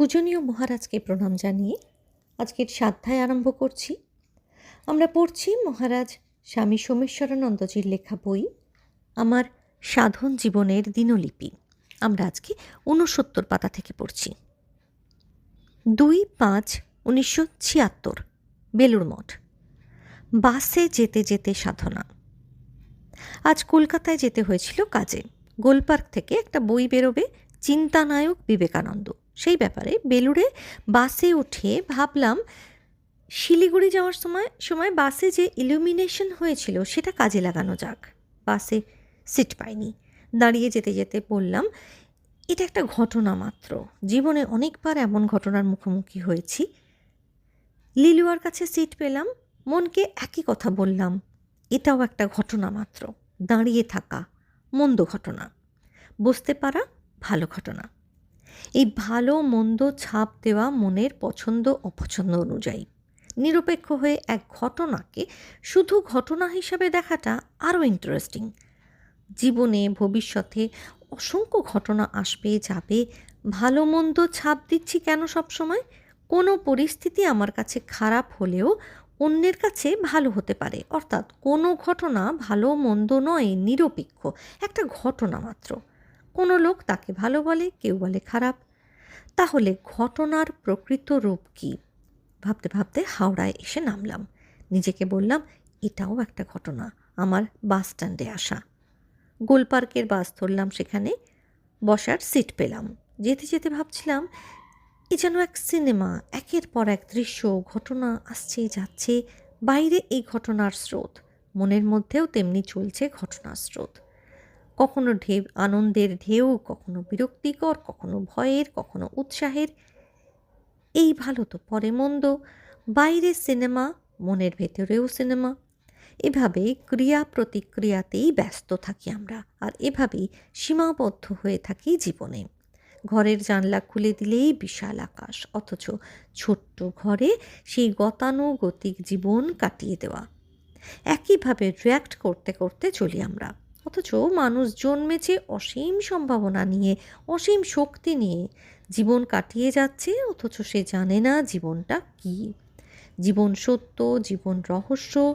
পূজনীয় মহারাজকে প্রণাম জানিয়ে আজকের সাধ্যায় আরম্ভ করছি। আমরা পড়ছি মহারাজ স্বামী সোমেশ্বরানন্দজির লেখা বই, আমার সাধন জীবনের দিনলিপি। আমরা আজকে ঊনসত্তর পাতা থেকে পড়ছি। দুই পাঁচ উনিশশো ছিয়াত্তর, বেলুড় মঠ। বাসে যেতে যেতে সাধনা। আজ কলকাতায় যেতে হয়েছিল কাজে। গোলপার্ক থেকে একটা বই বেরোবে চিন্তানায়ক বিবেকানন্দ। সেই ব্যাপারে বেলুড়ে বাসে উঠে ভাবলাম, শিলিগুড়ি যাওয়ার সময় সময় বাসে যে ইলুমিনেশন হয়েছিল সেটা কাজে লাগানো যাক। বাসে সিট পাইনি। দাঁড়িয়ে যেতে যেতে বললাম, এটা একটা ঘটনা মাত্র। জীবনে অনেকবার এমন ঘটনার মুখোমুখি হয়েছি। লিলুয়ার কাছে সিট পেলাম, মনকে একই কথা বললাম, এটাও একটা ঘটনা মাত্র। দাঁড়িয়ে থাকা মন্দ ঘটনা। বুঝতে পারা ভালো ঘটনা। এই ভালো, মন্দ ছাপ দেওয়া মনের পছন্দ, অপছন্দ অনুযায়ী। নিরপেক্ষ হয়ে এক ঘটনাকে শুধু ঘটনা হিসাবে দেখাটা আরও ইন্টারেস্টিং জীবনে, ভবিষ্যতে অসংখ্য ঘটনা আসবে, যাবে। ভালো, মন্দ ছাপ দিচ্ছি কেন সবসময়? কোনো পরিস্থিতি আমার কাছে খারাপ হলেও অন্যের কাছে ভালো হতে পারে। অর্থাৎ কোনো ঘটনা ভালো, মন্দ নয়, নিরপেক্ষ। একটা ঘটনা মাত্র। কোনো লোক তাকে ভালো বলে, কেউ বলে খারাপ। তাহলে ঘটনার প্রকৃত রূপ কী? ভাবতে ভাবতে হাওড়ায় এসে নামলাম। নিজেকে বললাম, এটাও একটা ঘটনা, আমার বাস স্ট্যান্ডে আসা। গোলপার্কের বাস ধরলাম সেখানে, বসার সিট পেলাম। যেতে যেতে ভাবছিলাম, এ যেন এক সিনেমা, একের পর এক দৃশ্য, ঘটনা আসছে, যাচ্ছে, বাইরে এই ঘটনার স্রোত। মনের মধ্যেও তেমনি চলছে ঘটনার স্রোত। কখনো ঢেউ, আনন্দের ঢেউ, কখনো বিরক্তিকর, কখনো ভয়ের, কখনো উৎসাহের। এই ভালো তো পরে মন্দ। বাইরে সিনেমা, মনের ভেতরেও সিনেমা। এভাবে ক্রিয়া প্রতিক্রিয়াতেই ব্যস্ত থাকি আমরা আর এভাবেই সীমাবদ্ধ হয়ে থাকি জীবনে। ঘরের জানলা খুলে দিলেই বিশাল আকাশ, অথচ ছোট্ট ঘরে সেই গতানুগতিক জীবন কাটিয়ে দেওয়া। একইভাবে রিয়্যাক্ট করতে করতে চলি আমরা। অথচ মানুষ জন্মেছে অসীম সম্ভাবনা নিয়ে, অসীম শক্তি নিয়ে। জীবন কাটিয়ে যাচ্ছে, অথচ সে জানে না জীবনটা কী। জীবন সত্য, জীবন রহস্য,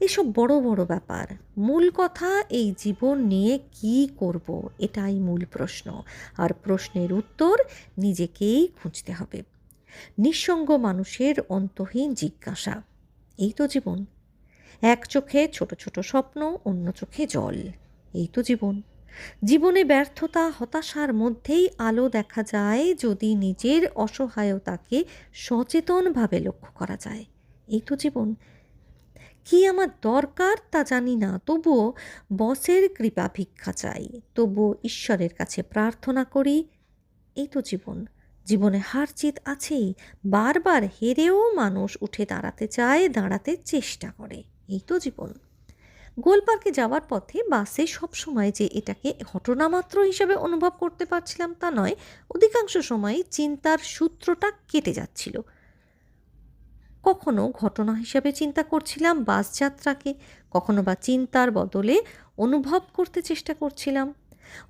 এসব বড় বড় ব্যাপার। মূল কথা, এই জীবন নিয়ে কি করব, এটাই মূল প্রশ্ন। আর প্রশ্নের উত্তর নিজেকেই খুঁজতে হবে। নিঃসঙ্গ মানুষের অন্তহীন জিজ্ঞাসা। এই তো জীবন। এক চোখে ছোট ছোট স্বপ্ন, অন্য চোখে জল। এই তো জীবন। জীবনে ব্যর্থতা, হতাশার মধ্যেই আলো দেখা যায় যদি নিজের অসহায়তাকে সচেতনভাবে লক্ষ্য করা যায়। এই তো জীবন। কি আমার দরকার তা জানি না, তবুও বসের কৃপা ভিক্ষা চাই, তবুও ঈশ্বরের কাছে প্রার্থনা করি। এই তো জীবন। জীবনে হার জিত আছেই, বারবার হেরেও মানুষ উঠে দাঁড়াতে চায়, দাঁড়াতে চেষ্টা করে। এই তো জীবন। গোলপার্কে যাওয়ার পথে বাসে সবসময় যে এটাকে ঘটনামাত্র হিসেবে অনুভব করতে পারছিলাম তা নয়, অধিকাংশ সময় চিন্তার সূত্রটা কেটে যাচ্ছিল। কখনো ঘটনা হিসাবে চিন্তা করছিলাম বাস যাত্রাকে, কখনো বা চিন্তার বদলে অনুভব করতে চেষ্টা করছিলাম।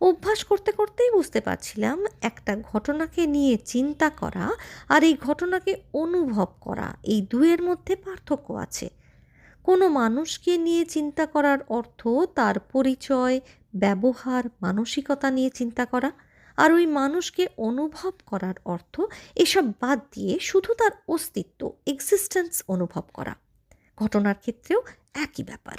অভ্যাস করতে করতেই বুঝতে পারছিলাম একটা ঘটনাকে নিয়ে চিন্তা করা আর এই ঘটনাকে অনুভব করা, এই দুয়ের মধ্যে পার্থক্য আছে। কোনো মানুষকে নিয়ে চিন্তা করার অর্থ তার পরিচয়, ব্যবহার, মানসিকতা নিয়ে চিন্তা করা আর ওই মানুষকে অনুভব করার অর্থ এসব বাদ দিয়ে শুধু তার অস্তিত্ব এক্সিস্টেন্স অনুভব করা। ঘটনার ক্ষেত্রেও একই ব্যাপার।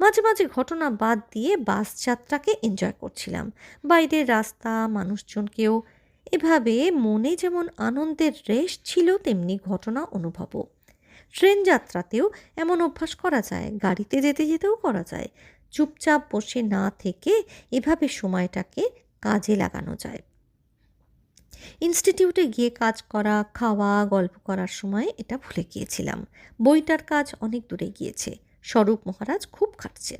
মাঝে মাঝে ঘটনা বাদ দিয়ে বাস যাত্রাকে এনজয় করছিলাম। বাইরের রাস্তা, মানুষজনকেও। এভাবে মনে যেমন আনন্দের রেশ ছিল, তেমনি ঘটনা অনুভবও। ট্রেন যাত্রাতেও এমন অভ্যাস করা যায়, গাড়িতে যেতে যেতেও করা যায়। চুপচাপ বসে না থেকে এভাবে সময়টাকে কাজে লাগানো যায়। ইনস্টিটিউটে গিয়ে কাজ করা, খাওয়া, গল্প করার সময় এটা ভুলে গিয়েছিলাম। বইটার কাজ অনেক দূরে গিয়েছে। স্বরূপ মহারাজ খুব খাটছে।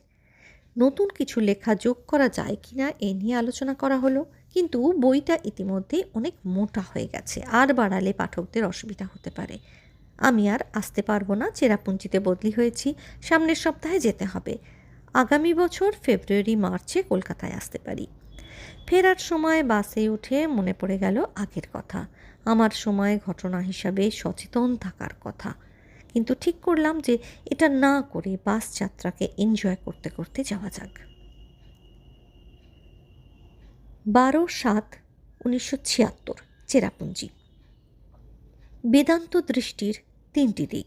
নতুন কিছু লেখা যোগ করা যায় কি না এ নিয়ে আলোচনা করা হলো, কিন্তু বইটা ইতিমধ্যে অনেক মোটা হয়ে গেছে। আর বাড়ালে পাঠকদের অসুবিধা হতে পারে। আমি আর আসতে পারব না, চেরাপুঞ্জিতে বদলি হয়েছি, সামনের সপ্তাহে যেতে হবে। আগামী বছর ফেব্রুয়ারি, মার্চে কলকাতায় আসতে পারি। ফেরার সময় বাসে উঠে মনে পড়ে গেল আগের কথা। আমার সময় ঘটনা হিসাবে সচেতন থাকার কথা। কিন্তু ঠিক করলাম যে এটা না করে বাস যাত্রাকে এনজয় করতে করতে যাওয়া যাক। বারো সাত, উনিশশো ছিয়াত্তর, চেরাপুঞ্জি। বেদান্ত দৃষ্টির তিনটি দিক।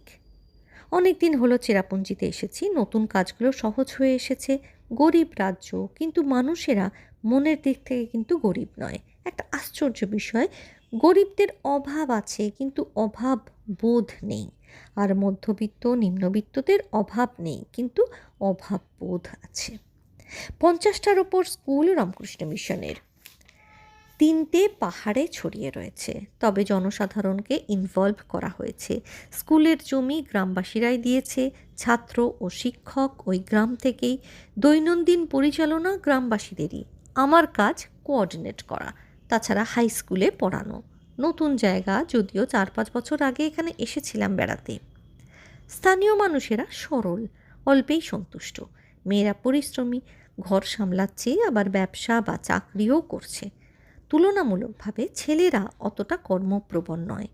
অনেক দিন হলো চেরাপুঞ্জিতে এসেছি, নতুন কাজগুলো সহজ হয়ে এসেছে, গরিব রাজ্য, কিন্তু মানুষেরা মনের দিক থেকে কিন্তু গরিব নয়। একটা আশ্চর্য বিষয়, গরিবদের অভাব আছে, কিন্তু অভাব বোধ নেই। আর মধ্যবিত্ত, নিম্নবিত্তদের অভাব নেই, কিন্তু অভাব বোধ আছে। পঞ্চাশটার ওপর স্কুল রামকৃষ্ণ মিশনের। তিনটে পাহাড়ে ছড়িয়ে রয়েছে। তবে জনসাধারণকে ইনভলভ করা হয়েছে। স্কুলের জমি গ্রামবাসীরাই দিয়েছে। ছাত্র ও শিক্ষক ওই গ্রাম থেকেই। দৈনন্দিন পরিচালনা গ্রামবাসীদেরই। আমার কাজ কোঅর্ডিনেট করা। তাছাড়া হাই স্কুলে পড়ানো। নতুন জায়গা যদিও চার পাঁচ বছর আগে এখানে এসেছিলাম বেড়াতে। স্থানীয় মানুষেরা সরল, অল্পেই সন্তুষ্ট। মেয়েরা পরিশ্রমী, ঘর সামলাচ্ছে, আবার ব্যবসা বা চাকরিও করছে। তুলনামূলকভাবে ছেলেরা অতটা কর্মপ্রবণ নয়।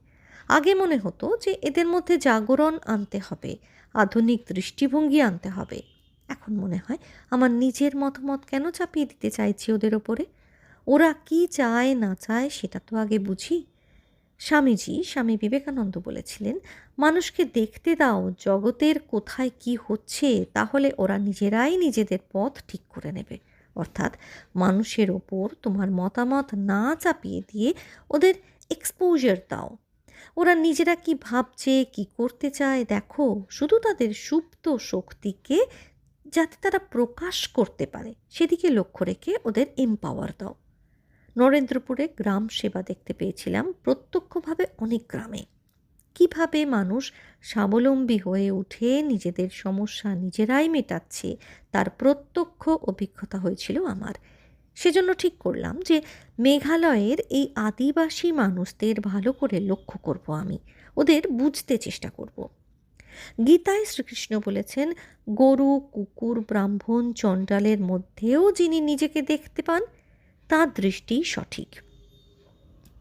আগে মনে হতো যে এদের মধ্যে জাগরণ আনতে হবে, আধুনিক দৃষ্টিভঙ্গি আনতে হবে। এখন মনে হয় আমার নিজের মতামত কেন চাপিয়ে দিতে চাইছি ওদের ওপরে? ওরা কি চায়, না চায় সেটা তো আগে বুঝি। স্বামীজি, স্বামী বিবেকানন্দ বলেছিলেন, মানুষকে দেখতে দাও, জগতের কোথায় কি হচ্ছে, তাহলে ওরা নিজেরাই নিজেদের পথ ঠিক করে নেবে। অর্থাৎ মানুষের ওপর তোমার মতামত না চাপিয়ে দিয়ে ওদের এক্সপোজার দাও। ওরা নিজেরা কি ভাবছে, কি করতে চায়, দেখো, শুধু তাদের সুপ্ত শক্তিকে যাতে তারা প্রকাশ করতে পারে, সেদিকে লক্ষ্য রেখে ওদের এম্পাওয়ার দাও। নরেন্দ্রপুরে গ্রাম সেবা দেখতে পেয়েছিলাম প্রত্যক্ষভাবে অনেক গ্রামে। কীভাবে মানুষ স্বাবলম্বী হয়ে উঠে নিজেদের সমস্যা নিজেরাই মেটাচ্ছে, তার প্রত্যক্ষ অভিজ্ঞতা হয়েছিল আমার। সেজন্য ঠিক করলাম যে মেঘালয়ের এই আদিবাসী মানুষদের ভালো করে লক্ষ্য করব আমি। ওদের বুঝতে চেষ্টা করব। গীতায় শ্রীকৃষ্ণ বলেছেন, গরু, কুকুর, ব্রাহ্মণ, চণ্ডালের মধ্যেও যিনি নিজেকে দেখতে পান, তার দৃষ্টি সঠিক।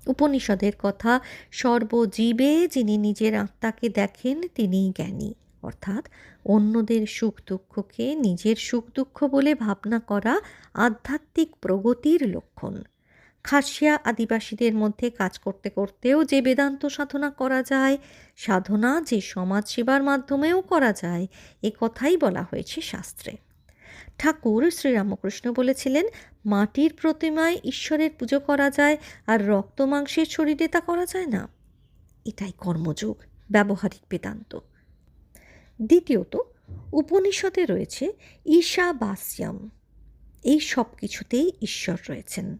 উপনিষদের কথা সর্বজীবে যিনি নিজের আত্মাকে দেখেন, তিনিই জ্ঞানী। অর্থাৎ অন্যদের সুখ দুঃখকে নিজের সুখ দুঃখ বলে ভাবনা করা আধ্যাত্মিক প্রগতির লক্ষণ। খাসিয়া আদিবাসীদের মধ্যে কাজ করতে করতেও যে বেদান্ত সাধনা করা যায়, সাধনা যে সমাজ সেবার মাধ্যমেও করা যায়, এ কথাই বলা হয়েছে শাস্ত্রে। ঠাকুর শ্রীরামকৃষ্ণ বলেছিলেন মাটির প্রতিমায় ঈশ্বরের পুজো করা যায় আর রক্ত মাংসের শরীরে তা করা যায় না। এটাই কর্মযোগ, ব্যবহারিক বেদান্ত। দ্বিতীয়ত, উপনিষদে রয়েছে ঈশাবাস্যাম এই সব কিছুতেই ঈশ্বর রয়েছেন।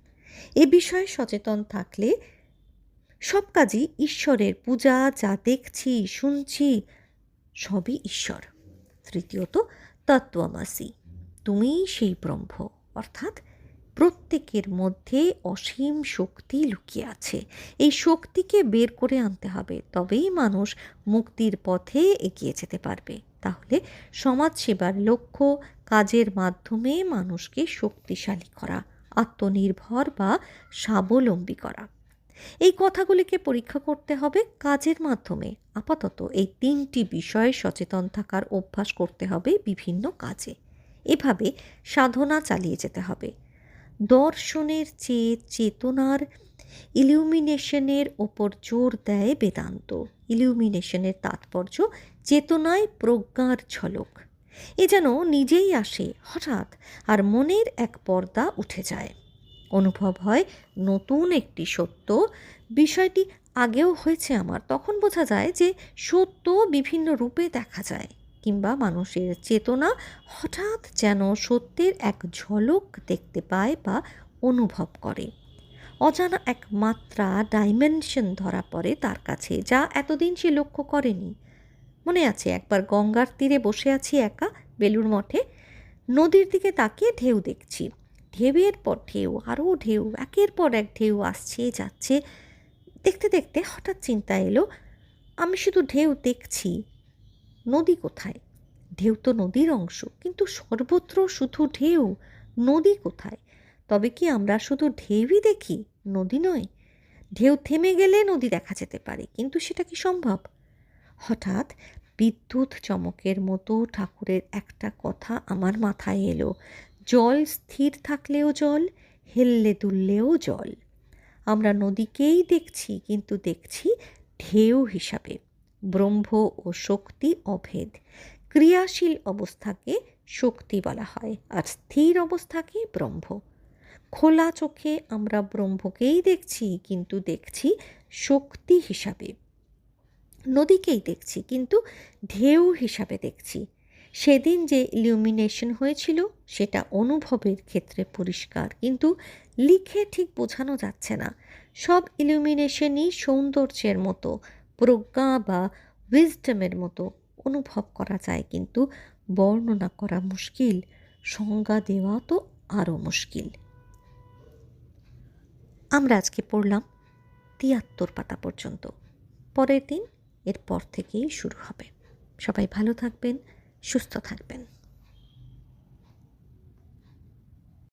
এ বিষয়ে সচেতন থাকলে সব কাজই ঈশ্বরের পূজা, যা দেখছি, শুনছি, সবই ঈশ্বর। তৃতীয়ত, তত্ত্বমাসি। তুমিই সেই ব্রহ্ম, অর্থাৎ প্রত্যেকের মধ্যে অসীম শক্তি লুকিয়ে আছে। এই শক্তিকে বের করে আনতে হবে, তবেই মানুষ মুক্তির পথে এগিয়ে যেতে পারবে। তাহলে সমাজ সেবার লক্ষ্য, কাজের মাধ্যমে মানুষকে শক্তিশালী করা, আত্মনির্ভর বা স্বাবলম্বী করা। এই কথাগুলিকে পরীক্ষা করতে হবে কাজের মাধ্যমে। আপাতত এই তিনটি বিষয়ে সচেতন থাকার অভ্যাস করতে হবে বিভিন্ন কাজে। এভাবে সাধনা চালিয়ে যেতে হবে। দর্শনের চেয়ে চেতনার ইলিউমিনেশনের ওপর জোর দেয় বেদান্ত। ইলিউমিনেশনের তাৎপর্য চেতনায় প্রজ্ঞার ঝলক। এ যেন নিজেই আসে হঠাৎ আর মনের এক পর্দা উঠে যায়। অনুভব হয় নতুন একটি সত্য। বিষয়টি আগেও হয়েছে আমার। তখন বোঝা যায় যে সত্য বিভিন্ন রূপে দেখা যায়। কিংবা মানুষের চেতনা হঠাৎ যেন সত্যের এক ঝলক দেখতে পায় বা অনুভব করে। অজানা এক মাত্রা ডাইমেনশন ধরা পড়ে তার কাছে, যা এতদিন সে লক্ষ্য করেনি। মনে আছে, একবার গঙ্গার তীরে বসে আছি একা বেলুর মঠে। নদীর দিকে তাকিয়ে ঢেউ দেখছি। ঢেউয়ের পর ঢেউ, আরও ঢেউ, একের পর এক ঢেউ আসছে, যাচ্ছে। দেখতে দেখতে হঠাৎ চিন্তা এলো, আমি শুধু ঢেউ দেখছি। নদী কোথায়? ঢেউ তো নদীর অংশ, কিন্তু সর্বত্র শুধু ঢেউ। নদী কোথায়? তবে কি আমরা শুধু ঢেউই দেখি? নদী নয়। ঢেউ থেমে গেলে নদী দেখা যেতে পারে, কিন্তু সেটা কি সম্ভব? হঠাৎ বিদ্যুৎ চমকের মতো ঠাকুরের একটা কথা আমার মাথায় এলো। জল স্থির থাকলেও জল, হেললে দুললেও জল। আমরা নদীকেই দেখছি, কিন্তু দেখছি ঢেউ হিসাবে। ব্রহ্ম ও শক্তি অভেদ। ক্রিয়াশীল অবস্থাকে শক্তি বলা হয় আর স্থির অবস্থাকে ব্রহ্ম। খোলা চোখে আমরা ব্রহ্মকেই দেখছি, কিন্তু দেখছি শক্তি হিসাবে। নদীকেই দেখছি, কিন্তু ঢেউ হিসাবে দেখছি। সেদিন যে ইলিউমিনেশন হয়েছিল, সেটা অনুভবের ক্ষেত্রে পরিষ্কার, কিন্তু লিখে ঠিক বোঝানো যাচ্ছে না। সব ইলিউমিনেশনই সৌন্দর্যের মতো। প্রজ্ঞা বা উইজডমের মতো অনুভব করা যায়, কিন্তু বর্ণনা করা মুশকিল, সংজ্ঞা দেওয়া তো আরও মুশকিল। আমরা আজকে পড়লাম তিয়াত্তর পাতা পর্যন্ত। পরের দিন এরপর থেকেই শুরু হবে। সবাই ভালো থাকবেন, সুস্থ থাকবেন।